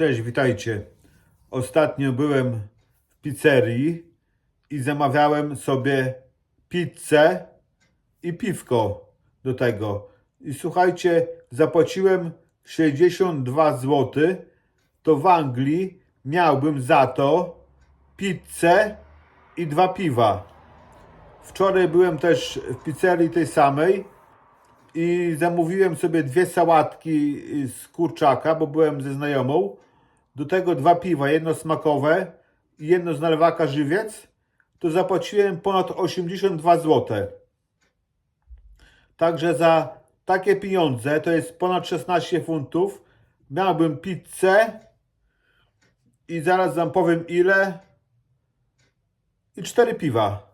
Cześć, witajcie. Ostatnio byłem w pizzerii i zamawiałem sobie pizzę i piwko do tego. I słuchajcie, zapłaciłem 62 zł. To w Anglii miałbym za to pizzę i dwa piwa. Wczoraj byłem też w pizzerii tej samej i zamówiłem sobie dwie sałatki z kurczaka, bo byłem ze znajomą. Do tego dwa piwa, jedno smakowe i jedno z nalewaka żywiec. To zapłaciłem ponad 82 zł. Także za takie pieniądze, to jest ponad 16 funtów, miałbym pizzę i zaraz wam powiem ile i cztery piwa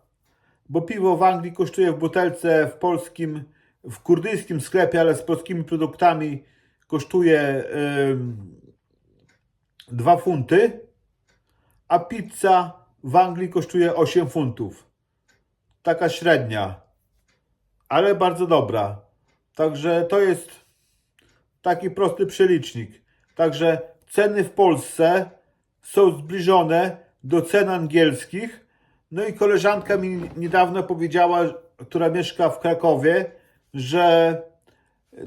bo piwo w Anglii kosztuje w butelce w polskim, w kurdyjskim sklepie, ale z polskimi produktami kosztuje 2 funty, a pizza w Anglii kosztuje 8 funtów. Taka średnia, ale bardzo dobra. Także to jest taki prosty przelicznik. Także ceny w Polsce są zbliżone do cen angielskich. No i koleżanka mi niedawno powiedziała, która mieszka w Krakowie, że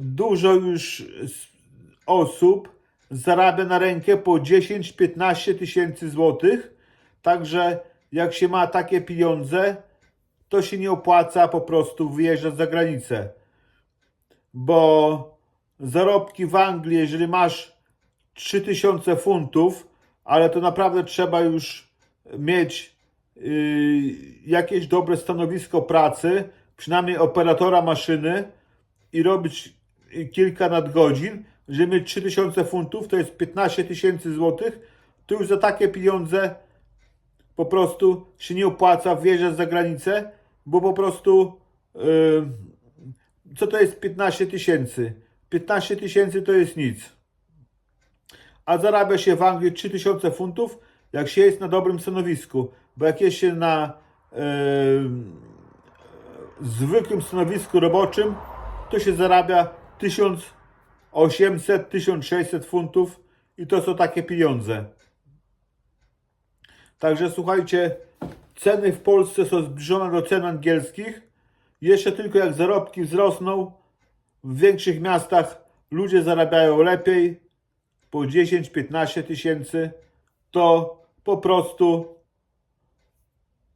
dużo już osób zarabia na rękę po 10-15 tysięcy złotych. Także jak się ma takie pieniądze, to się nie opłaca po prostu wyjeżdżać za granicę. Bo zarobki w Anglii, jeżeli masz 3000 funtów, ale to naprawdę trzeba już mieć yy, jakieś dobre stanowisko pracy, przynajmniej operatora maszyny i robić kilka nadgodzin, żeby mieć 3000 funtów, to jest 15 tysięcy złotych, to już za takie pieniądze po prostu się nie opłaca wjeżdżać za granicę, bo po prostu yy, co to jest 15 tysięcy? 15 tysięcy to jest nic a zarabia się w Anglii 3000 funtów, jak się jest na dobrym stanowisku. Bo jak jest się na e, zwykłym stanowisku roboczym, to się zarabia 1800-1600 funtów i to są takie pieniądze. Także słuchajcie, ceny w Polsce są zbliżone do cen angielskich. Jeszcze tylko jak zarobki wzrosną, w większych miastach ludzie zarabiają lepiej, po 10-15 tysięcy, to po prostu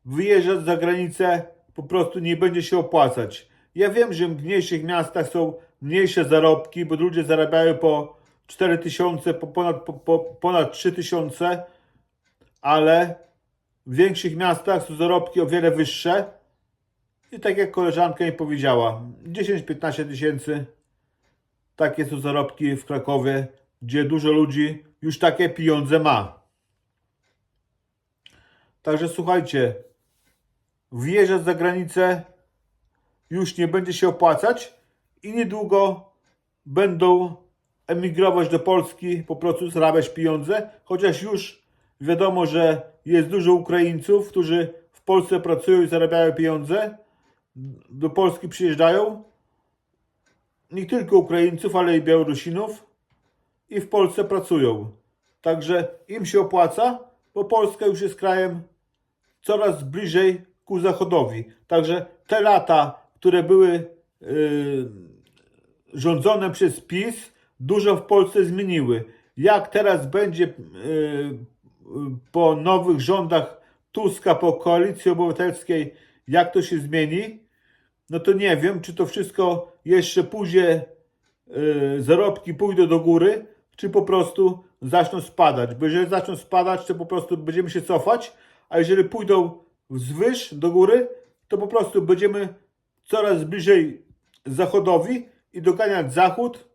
wyjeżdżać za granicę po prostu nie będzie się opłacać. Ja wiem, że w mniejszych miastach są mniejsze zarobki, bo ludzie zarabiają po 4 tysiące, po ponad, po, po, ponad 3 tysiące, ale w większych miastach są zarobki o wiele wyższe. I tak jak koleżanka mi powiedziała, 10-15 tysięcy takie są zarobki w Krakowie, gdzie dużo ludzi już takie pieniądze ma. Także słuchajcie, wyjeżdżać za granicę już nie będzie się opłacać i niedługo będą emigrować do Polski, po prostu zarabiać pieniądze, chociaż już wiadomo, że jest dużo Ukraińców, którzy w Polsce pracują i zarabiają pieniądze, do Polski przyjeżdżają. Nie tylko Ukraińców, ale i Białorusinów i w Polsce pracują. Także im się opłaca, bo Polska już jest krajem coraz bliżej ku zachodowi. Także te lata, które były yy, rządzone przez PiS, dużo w Polsce zmieniły. Jak teraz będzie yy, po nowych rządach Tuska, po koalicji obywatelskiej, jak to się zmieni, no to nie wiem, czy to wszystko jeszcze pójdzie y, zarobki pójdą do góry, czy po prostu zaczną spadać. Bo jeżeli zaczną spadać, to po prostu będziemy się cofać, a jeżeli pójdą wzwyż do góry, to po prostu będziemy coraz bliżej zachodowi i doganiać zachód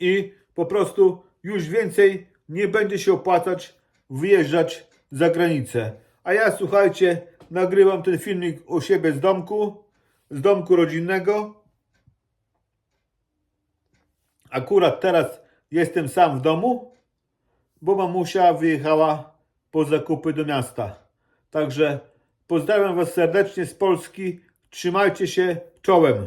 i po prostu już więcej nie będzie się opłacać wyjeżdżać za granicę. A ja słuchajcie, nagrywam ten filmik u siebie z domku, z domku rodzinnego. Akurat teraz jestem sam w domu, bo mamusia wyjechała po zakupy do miasta. Także pozdrawiam Was serdecznie z Polski. Trzymajcie się czołem.